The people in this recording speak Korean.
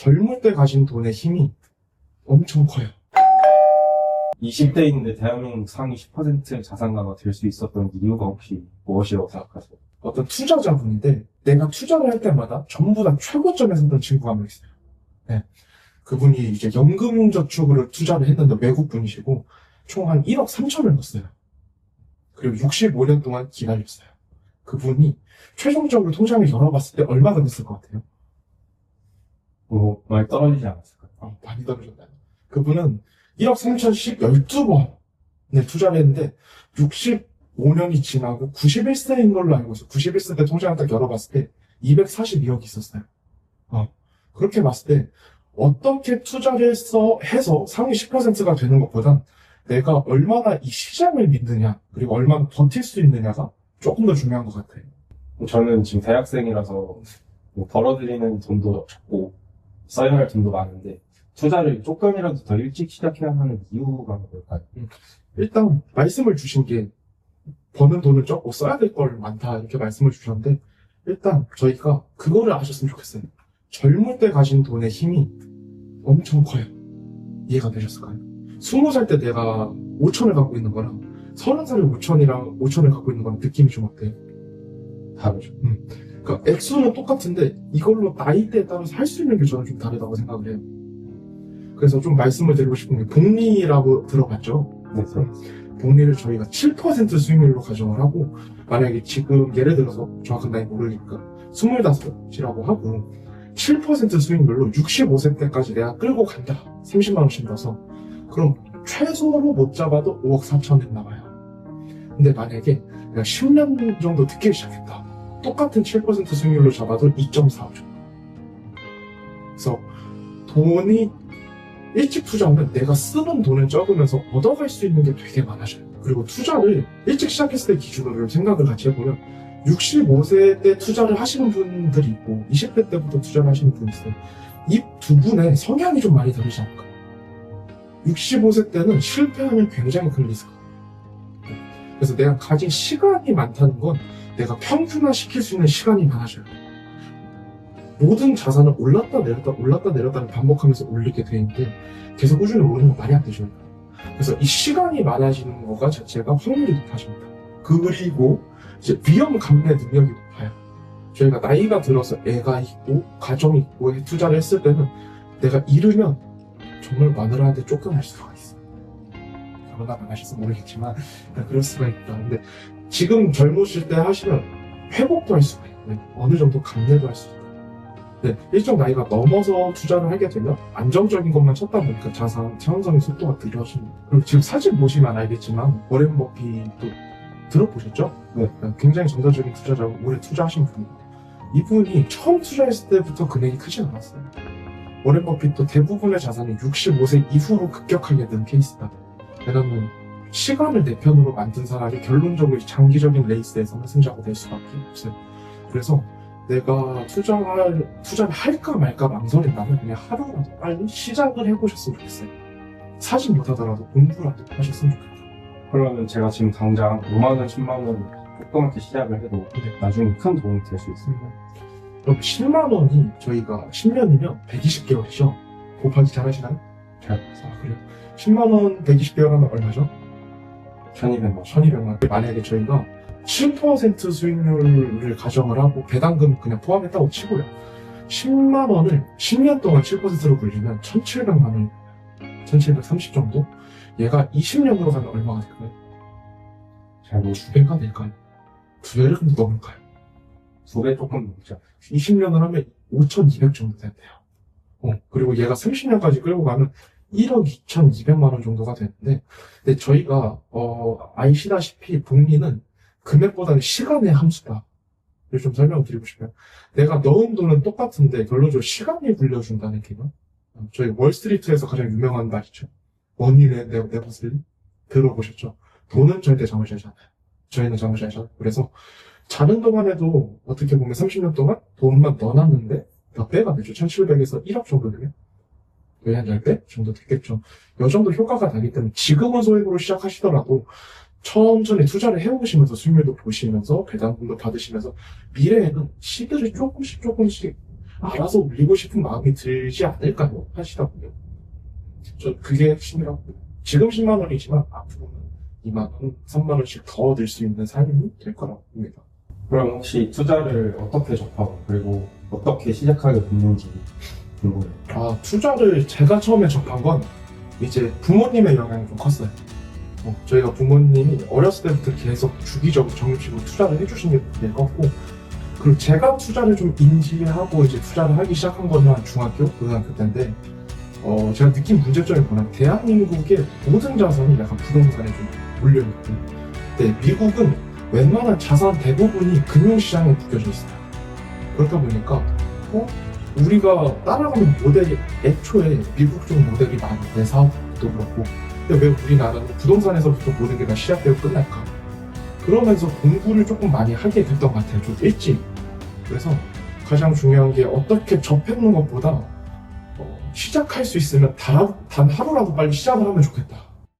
젊을 때 가진 돈의 힘이 엄청 커요. 20대인데 대한민국 상위 10% 자산가가 될 수 있었던 이유가 혹시 무엇이라고 생각하세요? 어떤 투자자분인데 내가 투자를 할 때마다 전부 다 최고점에 섰던 친구가 한명 있어요. 네. 그분이 이제 연금저축으로 투자를 했는데 외국 분이시고 총 한 1억 3천을 넣었어요. 그리고 65년 동안 기다렸어요. 그분이 최종적으로 통장을 열어봤을 때 얼마가 됐을 것 같아요? 뭐 많이 떨어지지 않았을까요? 어, 많이 떨어졌나요? 그분은 1억 3천씩 12번을 투자를 했는데 65년이 지나고 91세인 걸로 알고 있어요. 91세 때 통장을 딱 열어봤을 때 242억이 있었어요. 어, 그렇게 봤을 때 어떻게 투자를 해서, 해서 상위 10%가 되는 것보단 내가 얼마나 이 시장을 믿느냐 그리고 얼마나 버틸 수 있느냐가 조금 더 중요한 것 같아요. 저는 지금 대학생이라서 뭐 벌어들이는 돈도 적고 써야 할 돈도 많은데 투자를 조금이라도 더 일찍 시작해야 하는 이유가 뭘까요? 일단 말씀을 주신 게 버는 돈은 적고 써야 될 걸 많다 이렇게 말씀을 주셨는데 일단 저희가 그거를 아셨으면 좋겠어요. 젊을 때 가진 돈의 힘이 엄청 커요. 이해가 되셨을까요? 스무 살 때 내가 5천을 갖고 있는 거랑 서른 살에 5천이랑 5천을 갖고 있는 거랑 느낌이 좀 어때요? 다르죠. 그러니까 액수는 똑같은데 이걸로 나이대에 따라서 할 수 있는 게 저는 좀 다르다고 생각을 해요. 그래서 좀 말씀을 드리고 싶은 게 복리라고 들어봤죠? 네, 복리를 저희가 7% 수익률로 가정을 하고 만약에 지금 예를 들어서 정확한 나이 모르니까 25이라고 하고 7% 수익률로 65세 때까지 내가 끌고 간다. 30만 원씩 넣어서. 그럼 최소로 못 잡아도 5억 4천은 나와요. 근데 만약에 내가 10년 정도 늦게 시작했다 똑같은 7% 수익률로 잡아도 2.45죠 그래서 돈이 일찍 투자하면 내가 쓰는 돈은 적으면서 얻어갈 수 있는 게 되게 많아져요. 그리고 투자를 일찍 시작했을 때 기준으로 생각을 같이 해보면 65세 때 투자를 하시는 분들이 있고 20대 때부터 투자를 하시는 분이 있어요. 이 두 분의 성향이 좀 많이 다르지 않을까? 65세 때는 실패하면 굉장히 큰 리스크. 그래서 내가 가진 시간이 많다는 건 내가 평균화 시킬 수 있는 시간이 많아져요. 모든 자산을 올랐다 내렸다 올랐다 내렸다를 반복하면서 올리게 돼 있는데 계속 꾸준히 오르는 건 말이 안 되죠. 그래서 이 시간이 많아지는 거가 자체가 확률이 높아집니다. 그리고 이제 위험 감내 능력이 높아요. 저희가 나이가 들어서 애가 있고 가정이 있고 해 투자를 했을 때는 내가 잃으면 정말 마누라한테 쫓겨날 수가 있어요. 결혼 안 하셔서 모르겠지만 그럴 수가 있다. 근데 지금 젊으실 때 하시면 회복도 할 수가 있고 어느 정도 감내도 할 수 있고 네, 일정 나이가 넘어서 투자를 하게 되면 안정적인 것만 찾다 보니까 자산 형성의 속도가 느려집니다. 그리고 지금 사진 보시면 알겠지만 워렌 버핏도 들어보셨죠? 네. 굉장히 전설적인 투자자고 오래 투자하신 분입니다. 이분이 처음 투자했을 때부터 금액이 크지 않았어요. 워렌 버핏도 대부분의 자산이 65세 이후로 급격하게 는 케이스다. 왜냐면 시간을 내 편으로 만든 사람이 결론적으로 장기적인 레이스에서는 승자가 될 수밖에 없어요. 그래서 내가 투자할, 투자를 할까 말까 망설인다면 그냥 하루라도 빨리 시작을 해보셨으면 좋겠어요. 사진 못하더라도 공부라도 하셨으면 좋겠어요. 그러면 제가 지금 당장 5만 원, 10만 원 조그맣게 시작을 해도 나중에 큰 도움이 될 수 있습니다. 그럼 10만 원이 저희가 10년이면 120개월이죠. 곱하기 잘 하시나요? 잘. 아, 그래요. 10만 원 120개월 하면 얼마죠? 1200만 1200만 원. 만약에 저희가 7% 수익률을 가정을 하고 배당금 그냥 포함했다고 치고요. 10만 원을 10년 동안 7%로 굴리면 1700만 원, 1730 정도? 얘가 20년으로 가면 얼마가 될까요? 잘 못, 두 배가 될까요? 두 배를 넘을까요? 두 배 조금 넘죠. 20년을 하면 5,200 정도 된대요. 어, 그리고 얘가 30년까지 끌고 가면 1억 2,200만 원 정도가 되는데, 근데 저희가, 어, 아시다시피 복리는 금액보다는 시간의 함수다. 이를 좀 설명을 드리고 싶어요. 내가 넣은 돈은 똑같은데, 결론적으로 시간이 굴려준다는 개념? 어, 저희 월스트리트에서 가장 유명한 말이죠. 내 것을 들어보셨죠? 돈은 절대 잠을 자지 않아요. 저희는 잠을 자지 않아요. 그래서 자는 동안에도 어떻게 보면 30년 동안 돈만 넣어놨는데 몇 배가 되죠? 1700에서 1억 정도 되면? 거의 한 10배 정도 됐겠죠. 이 정도 효과가 나기 때문에 지금은 소액으로 시작하시더라도 천천히 투자를 해오시면서 수익률도 보시면서 배당금도 받으시면서 미래에는 시들이 조금씩 조금씩 알아서 올리고 싶은 마음이 들지 않을까요? 보면. 저 그게 핵심이라고. 지금 10만 원이지만 앞으로는 2만 원, 3만 원씩 더 늘 수 있는 삶이 될 거라고 봅니다. 그럼 혹시 투자를 어떻게 접하고 그리고 어떻게 시작하게 됐는지 궁금해요. 아, 투자를 제가 처음에 접한 건 이제 부모님의 영향이 좀 컸어요. 어, 저희가 부모님이 어렸을 때부터 계속 주기적으로 정식으로 투자를 해주신 게 컸고, 그리고 제가 투자를 좀 인지하고 이제 투자를 하기 시작한 거는 한 중학교, 고등학교 때인데, 어, 제가 느낀 문제점이 뭐냐면, 대한민국의 모든 자산이 약간 부동산에 좀 몰려있고, 근데 미국은 웬만한 자산 대부분이 금융시장에 묶여져 있어요. 그렇다 보니까, 어? 우리가 따라가는 모델이 애초에 미국 쪽 모델이 많은데 사업도 그렇고 근데 왜 우리나라는 부동산에서부터 모든 게 다 시작되고 끝날까? 그러면서 공부를 조금 많이 하게 됐던 것 같아요 좀 일찍. 그래서 가장 중요한 게 어떻게 접해놓는 것보다 어, 시작할 수 있으면 단, 단 하루라도 빨리 시작을 하면 좋겠다